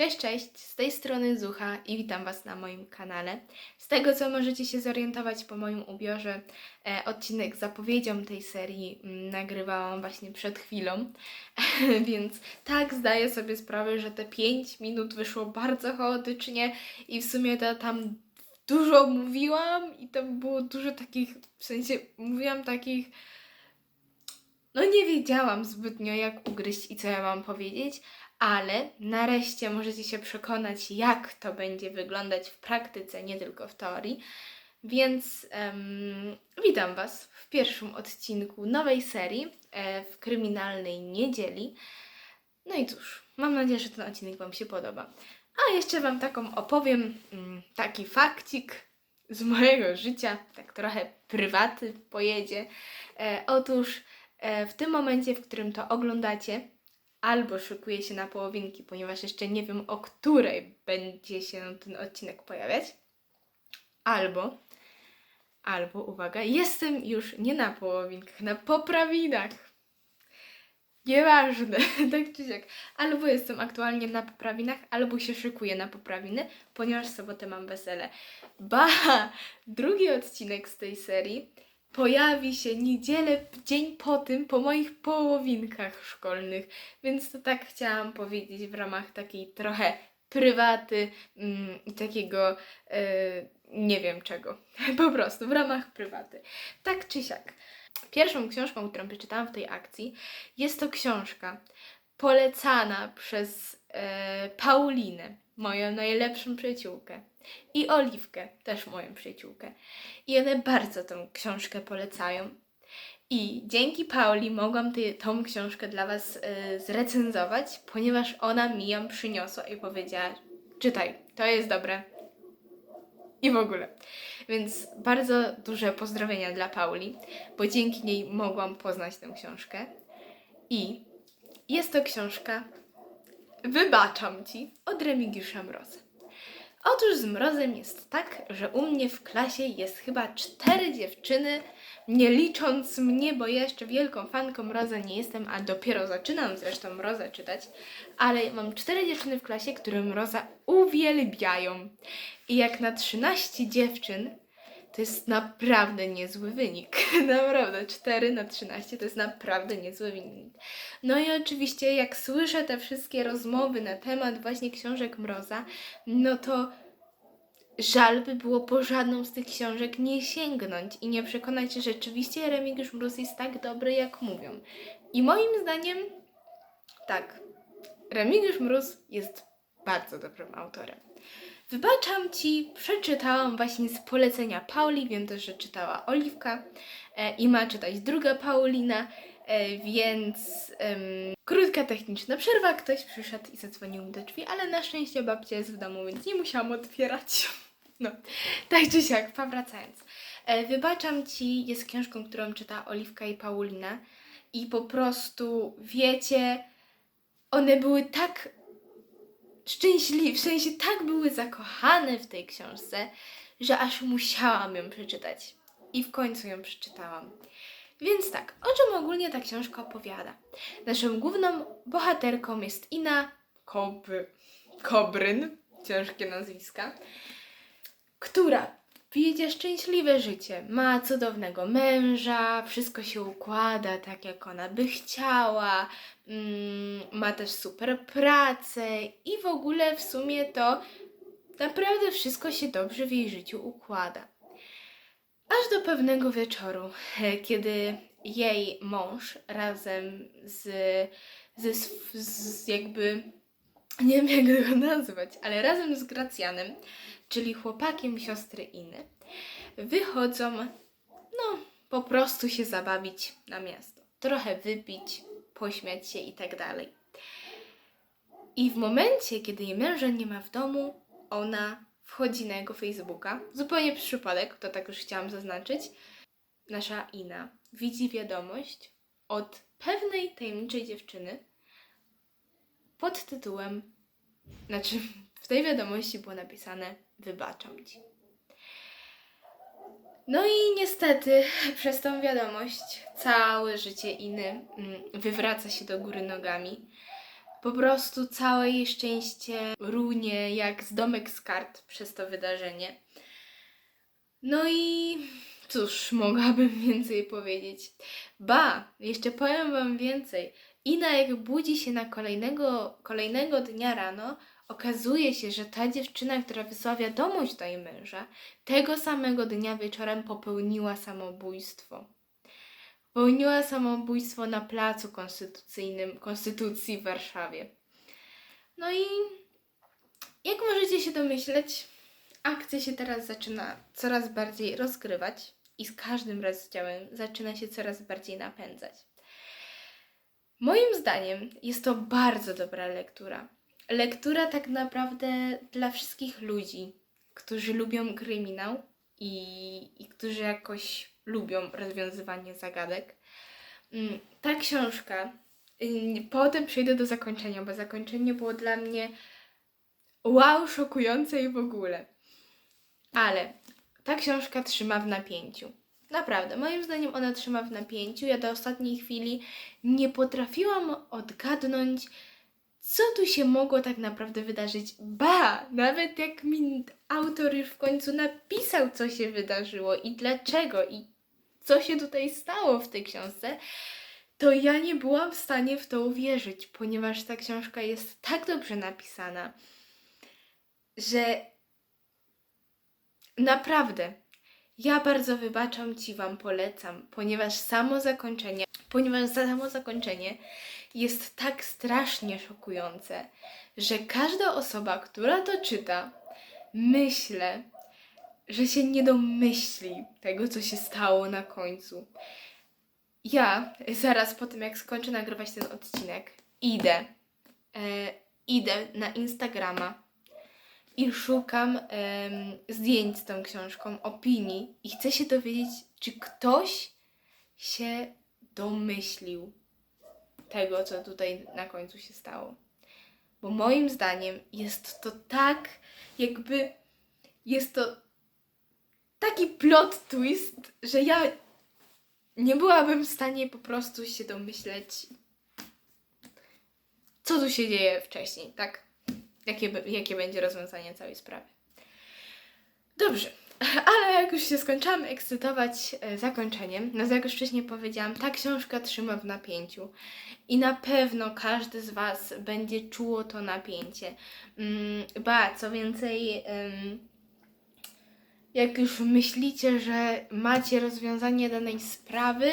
Cześć, cześć, z tej strony Zucha i witam Was na moim kanale. Z tego co możecie się zorientować po moim ubiorze, e, odcinek zapowiedzią tej serii mm, nagrywałam właśnie przed chwilą, więc tak zdaję sobie sprawę, że te 5 minut wyszło bardzo chaotycznie i w sumie to tam dużo mówiłam i tam było dużo takich, w sensie mówiłam takich no nie wiedziałam zbytnio jak ugryźć i co ja mam powiedzieć, ale nareszcie możecie się przekonać, jak to będzie wyglądać w praktyce, nie tylko w teorii. Więc em, witam Was w pierwszym odcinku nowej serii e, w kryminalnej niedzieli. No i cóż, mam nadzieję, że ten odcinek Wam się podoba. A jeszcze Wam taką opowiem, mm, taki fakcik z mojego życia, tak trochę prywaty pojedzie. E, otóż e, w tym momencie, w którym to oglądacie, albo szykuję się na połowinki, ponieważ jeszcze nie wiem, o której będzie się ten odcinek pojawiać, albo, albo, uwaga, jestem już nie na połowinkach, na poprawinach. Nieważne, tak czy siak. Albo jestem aktualnie na poprawinach, albo się szykuję na poprawiny, ponieważ w sobotę mam wesele. Ba! Drugi odcinek z tej serii pojawi się niedzielę, dzień po tym, po moich połowinkach szkolnych. Więc to tak chciałam powiedzieć w ramach takiej trochę prywaty mm, i takiego e, nie wiem czego. Po prostu w ramach prywaty. Tak czy siak. Pierwszą książką, którą przeczytałam w tej akcji, jest to książka polecana przez e, Paulinę, moją najlepszą przyjaciółkę, i Oliwkę, też moją przyjaciółkę. I one bardzo tą książkę polecają. I dzięki Pauli mogłam ty, tą książkę dla Was y, zrecenzować, ponieważ ona mi ją przyniosła i powiedziała: czytaj, to jest dobre. I w ogóle. Więc bardzo duże pozdrowienia dla Pauli, bo dzięki niej mogłam poznać tę książkę. I jest to książka Wybaczam Ci od Remigiusza Mroza. Otóż z mrozem jest tak, że u mnie w klasie jest chyba cztery dziewczyny, nie licząc mnie, bo ja jeszcze wielką fanką mroza nie jestem, a dopiero zaczynam zresztą mroza czytać, ale mam cztery dziewczyny w klasie, które mroza uwielbiają. I jak na 13 dziewczyn, to jest naprawdę niezły wynik. naprawdę, 4 na 13 to jest naprawdę niezły wynik. No i oczywiście, jak słyszę te wszystkie rozmowy na temat właśnie książek Mroza, no to żal by było po żadną z tych książek nie sięgnąć i nie przekonać się, że rzeczywiście Remigiusz Mróz jest tak dobry, jak mówią. I moim zdaniem, tak, Remigiusz Mróz jest bardzo dobrym autorem. Wybaczam Ci, przeczytałam właśnie z polecenia Pauli, wiem też, że czytała Oliwka e, i ma czytać druga Paulina, e, więc em, krótka techniczna przerwa, ktoś przyszedł i zadzwonił mi do drzwi, ale na szczęście babcia jest w domu, więc nie musiałam otwierać. No, tak czy siak, powracając. E, wybaczam Ci jest książką, którą czyta Oliwka i Paulina i po prostu, wiecie, one były tak szczęśliwe, w sensie tak były zakochane w tej książce, że aż musiałam ją przeczytać. I w końcu ją przeczytałam. Więc tak, o czym ogólnie ta książka opowiada? Naszą główną bohaterką jest Ina Kobryn, ciężkie nazwiska, która wiedzie szczęśliwe życie. Ma cudownego męża, wszystko się układa tak, jak ona by chciała, mm, ma też super pracę i w ogóle w sumie to naprawdę wszystko się dobrze w jej życiu układa. Aż do pewnego wieczoru, kiedy jej mąż razem z, sw- z jakby, nie wiem jak go nazwać, ale razem z Gracjanem, czyli chłopakiem siostry Iny, wychodzą, no, po prostu się zabawić na miasto. Trochę wypić, pośmiać się i tak dalej. I w momencie, kiedy jej męża nie ma w domu, ona wchodzi na jego Facebooka. Zupełnie przypadek, to tak już chciałam zaznaczyć. Nasza Ina widzi wiadomość od pewnej tajemniczej dziewczyny pod tytułem, znaczy w tej wiadomości było napisane wybaczam ci. No i niestety przez tą wiadomość całe życie Iny mm, wywraca się do góry nogami. Po prostu całe jej szczęście runie jak z domek z kart przez to wydarzenie. No i cóż, mogłabym więcej powiedzieć. Ba, jeszcze powiem wam więcej. Ina jak budzi się na kolejnego, kolejnego dnia rano, okazuje się, że ta dziewczyna, która wysłała wiadomość do jej męża, tego samego dnia wieczorem popełniła samobójstwo. Popełniła samobójstwo na placu konstytucyjnym Konstytucji w Warszawie. No i jak możecie się domyśleć, akcja się teraz zaczyna coraz bardziej rozgrywać i z każdym rozdziałem zaczyna się coraz bardziej napędzać. Moim zdaniem jest to bardzo dobra lektura. Lektura tak naprawdę dla wszystkich ludzi, którzy lubią kryminał i, i którzy jakoś lubią rozwiązywanie zagadek. Mm, Ta książka, y, potem przejdę do zakończenia, bo zakończenie było dla mnie wow, szokujące i w ogóle. Ale ta książka trzyma w napięciu. Naprawdę, moim zdaniem ona trzyma w napięciu. Ja do ostatniej chwili nie potrafiłam odgadnąć, co tu się mogło tak naprawdę wydarzyć. Ba, nawet jak mi autor już w końcu napisał, co się wydarzyło i dlaczego i co się tutaj stało w tej książce, to ja nie byłam w stanie w to uwierzyć, ponieważ ta książka jest tak dobrze napisana, że naprawdę ja bardzo wybaczam Ci, Wam polecam, ponieważ samo zakończenie, ponieważ samo zakończenie jest tak strasznie szokujące, że każda osoba, która to czyta, myślę, że się nie domyśli tego, co się stało na końcu. Ja zaraz po tym, jak skończę nagrywać ten odcinek, idę, e, idę na Instagrama i szukam zdjęć z tą książką, opinii i chcę się dowiedzieć, czy ktoś się domyślił tego, co tutaj na końcu się stało. Bo moim zdaniem jest to tak, jakby jest to taki plot twist, że ja nie byłabym w stanie po prostu się domyśleć, co tu się dzieje wcześniej, tak? Jakie, jakie będzie rozwiązanie całej sprawy. Dobrze, ale jak już się skończyłam ekscytować e, zakończeniem, no jak już wcześniej powiedziałam, ta książka trzyma w napięciu i na pewno każdy z Was będzie czuło to napięcie. Mm, ba, co więcej, jak już myślicie, że macie rozwiązanie danej sprawy,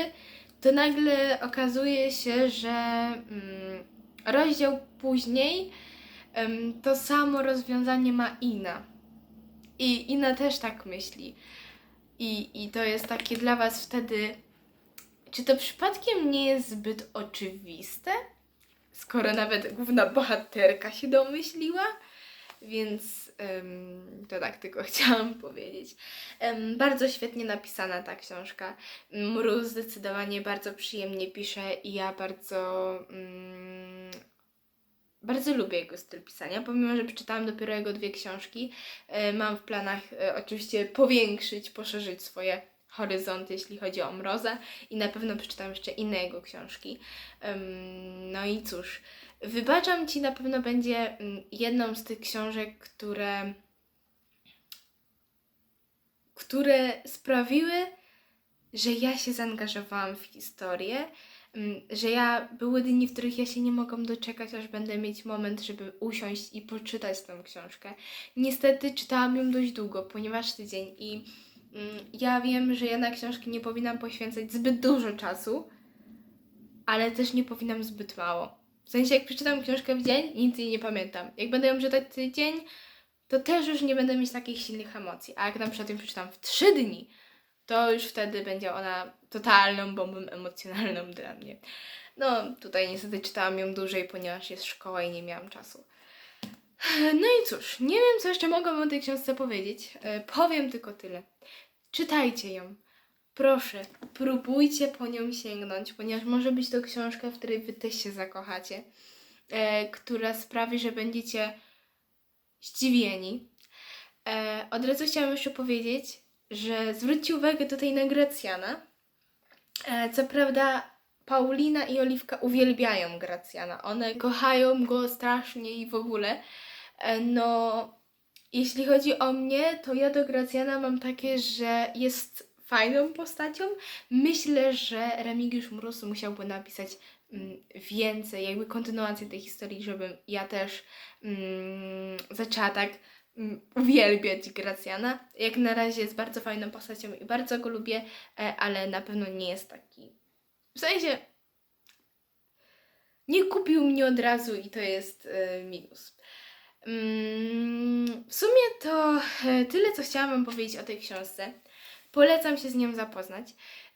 to nagle okazuje się, że mm, rozdział później to samo rozwiązanie ma Ina. I Ina też tak myśli. I, I to jest takie dla Was wtedy. Czy to przypadkiem nie jest zbyt oczywiste? Skoro nawet główna bohaterka się domyśliła? Więc em, to tak tylko chciałam powiedzieć. Em, bardzo świetnie napisana ta książka. Mróz zdecydowanie bardzo przyjemnie pisze i ja bardzo, mm, bardzo lubię jego styl pisania. Pomimo, że przeczytałam dopiero jego dwie książki, e, mam w planach e, oczywiście powiększyć, poszerzyć swoje horyzonty, jeśli chodzi o Mroza i na pewno przeczytam jeszcze inne jego książki. No i cóż, wybaczam Ci na pewno będzie mm, jedną z tych książek, które które sprawiły, że ja się zaangażowałam w historię, że ja były dni, w których ja się nie mogłam doczekać, aż będę mieć moment, żeby usiąść i poczytać tę książkę. Niestety czytałam ją dość długo, ponieważ tydzień i mm, ja wiem, że ja na książki nie powinnam poświęcać zbyt dużo czasu, ale też nie powinnam zbyt mało. W sensie, jak przeczytam książkę w dzień, nic jej nie pamiętam. Jak będę ją czytać tydzień, to też już nie będę mieć takich silnych emocji. A jak na przykład ją przeczytam w trzy dni, to już wtedy będzie ona totalną bombą emocjonalną dla mnie. No, tutaj niestety czytałam ją dłużej, ponieważ jest szkoła i nie miałam czasu. No i cóż, nie wiem, co jeszcze mogłam o tej książce powiedzieć. E, powiem tylko tyle. Czytajcie ją. Proszę, próbujcie po nią sięgnąć, ponieważ może być to książka, w której wy też się zakochacie, e, która sprawi, że będziecie zdziwieni. E, od razu chciałam jeszcze powiedzieć, że zwróćcie uwagę tutaj na Gracjana. E, co prawda Paulina i Oliwka uwielbiają Gracjana. One kochają go strasznie i w ogóle. E, No, jeśli chodzi o mnie, to ja do Gracjana mam takie, że jest fajną postacią. Myślę, że Remigiusz Mróz musiałby napisać mm, więcej, jakby kontynuację tej historii, żebym ja też mm, zaczęła tak uwielbiać Gracjana. Jak na razie jest bardzo fajną postacią i bardzo go lubię, e, ale na pewno nie jest taki. W sensie nie kupił mnie od razu i to jest e, minus. Mm, W sumie to e, tyle, co chciałam Wam powiedzieć o tej książce. Polecam się z nią zapoznać.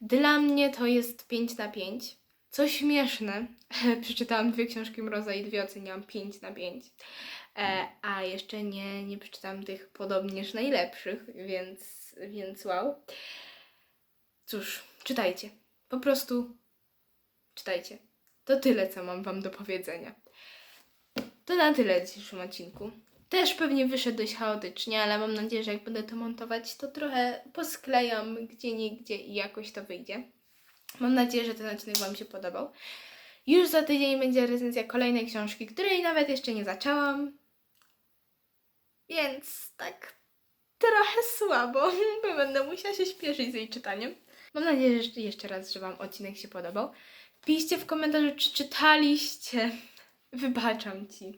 Dla mnie to jest 5 na 5. Co śmieszne, przeczytałam dwie książki Mroza i dwie oceniałam 5 na 5. E, a jeszcze nie, nie przeczytałam tych podobnież najlepszych, więc, więc wow. Cóż, czytajcie. Po prostu czytajcie. To tyle, co mam Wam do powiedzenia. To na tyle w dzisiejszym odcinku. Też pewnie wyszedł dość chaotycznie, ale mam nadzieję, że jak będę to montować, to trochę posklejam gdzie nigdzie i jakoś to wyjdzie. Mam nadzieję, że ten odcinek Wam się podobał. Już za tydzień będzie recenzja kolejnej książki, której nawet jeszcze nie zaczęłam. Więc tak trochę słabo, bo będę musiała się śpieszyć z jej czytaniem. Mam nadzieję, że jeszcze raz, że Wam odcinek się podobał. Piszcie w komentarzu, czy czytaliście. Wybaczam Ci.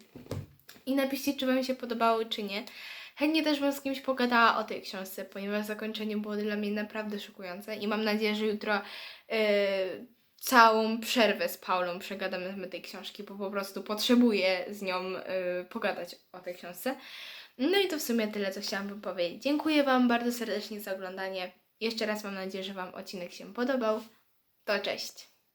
I napiszcie, czy Wam się podobało, czy nie. Chętnie też bym z kimś pogadała o tej książce, ponieważ zakończenie było dla mnie naprawdę szokujące i mam nadzieję, że jutro yy, całą przerwę z Paulą przegadamy na temat tej książki, bo po prostu potrzebuję z nią yy, pogadać o tej książce. No i to w sumie tyle, co chciałam Wam powiedzieć. Dziękuję Wam bardzo serdecznie za oglądanie. Jeszcze raz mam nadzieję, że Wam odcinek się podobał. To cześć!